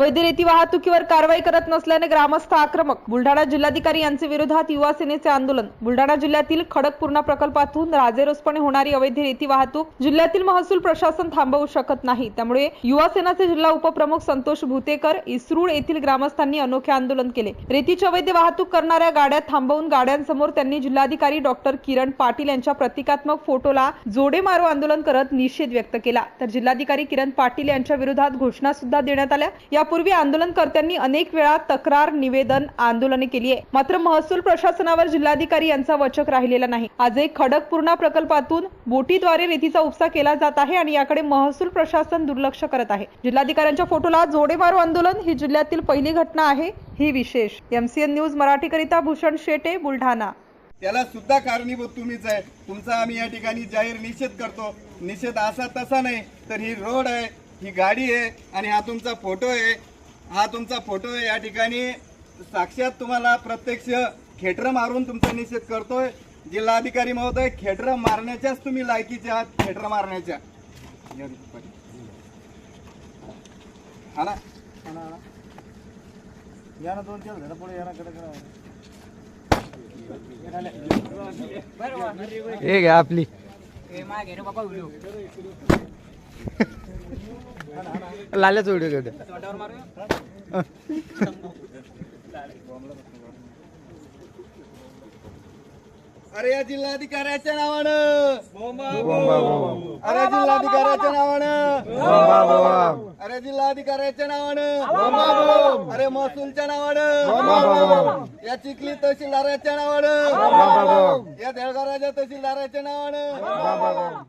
अवैध रेती वाहतुकीवर कारवाई करत नसल्याने ग्रामस्थ आक्रमक. बुलढाणा जिल्हाधिकारी यांचे विरोधात युवा सेनेचे आंदोलन. बुलढाणा जिल्ह्यातील खडकपूर्णा प्रकल्पातून राजेरोसपणे होणारी अवैध रेती वाहतूक जिल्ह्यातील महसूल प्रशासन थांबवू शकत नाही. त्यामुळे युवा सेनाचे जिल्हा उपप्रमुख संतोष भुतेकर इसरूळ येथील ग्रामस्थांनी अनोखे आंदोलन केले. रेतीची अवैध वाहतूक करणाऱ्या गाड्या थांबवून गाड्यांसमोर त्यांनी जिल्हाधिकारी डॉक्टर किरण पाटील यांच्या प्रतिकात्मक फोटोला जोडे मारो आंदोलन करत निषेध व्यक्त केला. तर जिल्हाधिकारी किरण पाटील यांच्या विरोधात घोषणा सुद्धा देण्यात आल्या. यापूर्वी आंदोलनकर्त्यांनी अनेक वेळा तक्रार निवेदन आंदोलने केली आहे. मात्र महसूल प्रशासनावर जिल्हाधिकारी यांचा वचक राहिलेला नाही. आजही खडकपूर्णा प्रकल्पातून बोटीद्वारे रेतीचा उपसा केला जात आहे आणि याकडे महसूल प्रशासन दुर्लक्ष करत आहे. जिल्हाधिकाऱ्यांच्या फोटोला जोडे मारो आंदोलन ही जिल्ह्यातील पहिली घटना आहे. ही विशेष. एमसीएन न्यूज मराठीकरिता भूषण शेटे बुलढाणा. त्याला सुद्धा कारणीभूत तुम्हीच आहे. तुमचा आम्ही या ठिकाणी जाहीर निषेध करतो. निषेध असा तसा नाही तर ही रोड आहे. ही गाडी आहे आणि हा तुमचा फोटो आहे. हा तुमचा फोटो आहे. या ठिकाणी साक्षात तुम्हाला प्रत्यक्ष खेटर मारून तुमचा निषेध करतोय. जिल्हाधिकारी महोदय खेटर मारण्याच्याच तुम्ही लायकीचे आहात खेटर मारण्याच्या. हा ना? या ना दोन चार पुढे या ना कडे हे घ्या आपली. लाल्याच व्हिडिओ घेऊ अरे या जिल्हाधिकाऱ्याच्या नावानं. अरे जिल्हाधिकाऱ्याच्या नावानं. अरे जिल्हाधिकाऱ्याच्या नावानं. अरे महसूलच्या नावानं. या चिखली तहसीलदाराच्या नावानं. या देळगाव राजा तहसीलदाराच्या नावानं.